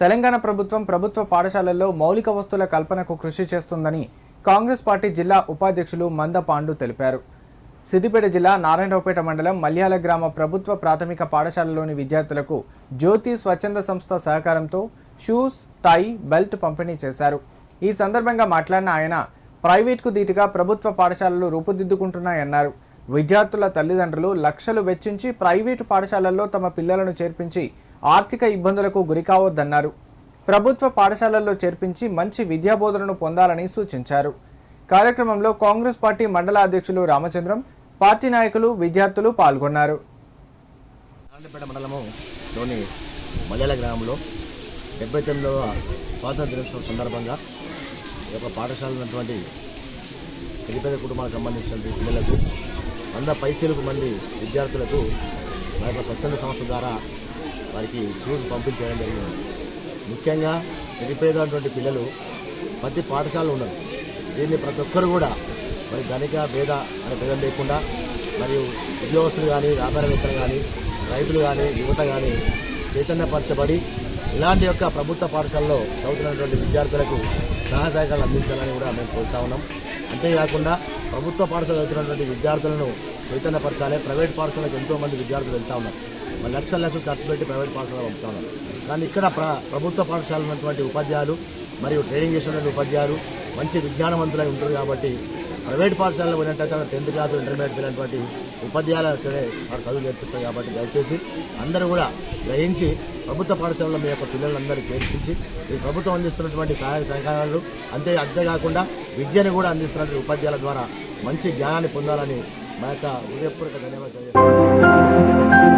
తెలంగాణ ప్రభుత్వం ప్రభుత్వ పాఠశాలల్లో మౌలిక వస్తువుల కల్పనకు కృషి చేస్తుందని కాంగ్రెస్ పార్టీ జిల్లా ఉపాధ్యక్షులు మంద పాండు తెలిపారు. సిద్దిపేట జిల్లా నారాయణరావుపేట మండలం మల్యాల గ్రామ ప్రభుత్వ ప్రాథమిక పాఠశాలలోని విద్యార్థులకు జ్యోతి స్వచ్ఛంద సంస్థ సహకారంతో షూస్ టై బెల్ట్ పంపిణీ చేశారు. ఈ సందర్భంగా మాట్లాడిన ఆయన ప్రైవేట్కు ధీటుగా ప్రభుత్వ పాఠశాలలు రూపుదిద్దుకుంటున్నాయన్నారు. విద్యార్థుల తల్లిదండ్రులు లక్షలు వెచ్చించి ప్రైవేటు పాఠశాలల్లో తమ పిల్లలను చేర్పించి ఆర్థిక ఇబ్బందులకు గురికావద్దన్నారు ప్రభుత్వ పాఠశాలల్లో చేర్పించి మంచి విద్యాబోధనను పొందాలని సూచించారు. కార్యక్రమంలో కాంగ్రెస్ పార్టీ మండల అధ్యక్షులు రామచంద్రం పార్టీ నాయకులు విద్యార్థులు పాల్గొన్నారు. నారాయణపేట మండలములోని మలయాళ గ్రామంలో డెబ్బై తొమ్మిదవ స్వాతంత్ర దినోత్సవం సందర్భంగా ఈ యొక్క పాఠశాల ఉన్నటువంటి పెద్ద పెద్ద కుటుంబాలకు సంబంధించినటువంటి పిల్లలకు వంద పైచలకు మంది విద్యార్థులకు మా యొక్క స్వచ్ఛంద సంస్థ ద్వారా వారికి షూస్ పంపించడం జరిగింది. ముఖ్యంగా నిరుపేదటువంటి పిల్లలు ప్రతి పాఠశాలలు ఉండదు దీన్ని ప్రతి ఒక్కరు కూడా మరి ధనిక భేద అనే భేదం లేకుండా మరియు ఉద్యోగస్తులు కానీ వ్యాపారవేత్తలు కానీ రైతులు కానీ యువత కానీ చైతన్యపరచబడి ఇలాంటి యొక్క ప్రభుత్వ పాఠశాలలో చదువుతున్నటువంటి విద్యార్థులకు సహాయ సహకారాలు అందించాలని కూడా మేము కోరుతా ఉన్నాం. అంతేకాకుండా ప్రభుత్వ పాఠశాల చదువుతున్నటువంటి విద్యార్థులను చైతన్యపరచాలి. ప్రైవేట్ పాఠశాలకు ఎంతోమంది విద్యార్థులు వెళ్తా ఉన్నారు. లక్షల లక్షలు ఖర్చు పెట్టి ప్రైవేట్ పాఠశాల పంపుతా కానీ ఇక్కడ ప్ర ప్రభుత్వ పాఠశాల ఉన్నటువంటి ఉపాధ్యాయులు మరియు ట్రైనింగ్ చేసినటువంటి ఉపాధ్యాయులు మంచి విజ్ఞానవంతులై ఉంటారు కాబట్టి ప్రైవేట్ పాఠశాలలో పోయినట్టయితే టెన్త్ క్లాస్ ఇంటర్మీడియట్ వెళ్ళినటువంటి ఉపాధ్యాయులు అక్కడే వారు చదువు నేర్పిస్తారు కాబట్టి దయచేసి అందరూ కూడా గ్రహించి ప్రభుత్వ పాఠశాలలో మీ యొక్క పిల్లలందరూ చేర్పించి ఈ ప్రభుత్వం అందిస్తున్నటువంటి సహాయ సహకారాలు అంతే అంతేకాకుండా విద్యను కూడా అందిస్తున్నటువంటి ఉపాధ్యాయుల ద్వారా మంచి జ్ఞానాన్ని పొందాలని మా యొక్క హృదయపూర్వక ధన్యవాదాలు